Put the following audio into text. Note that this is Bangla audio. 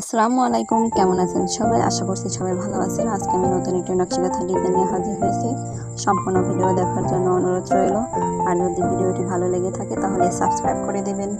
আসসালামু আলাইকুম, কেমন আছেন সবাই? আশা করছি সবাই ভালো আছেন। আজকে আমি নতুন একটি নকশিকাথা ডিজাইন নিয়ে হাজির হয়েছি। সম্পূর্ণ ভিডিও দেখার জন্য অনুরোধ রইল। আর যদি ভিডিওটি ভালো লেগে থাকে, তাহলে সাবস্ক্রাইব করে দেবেন।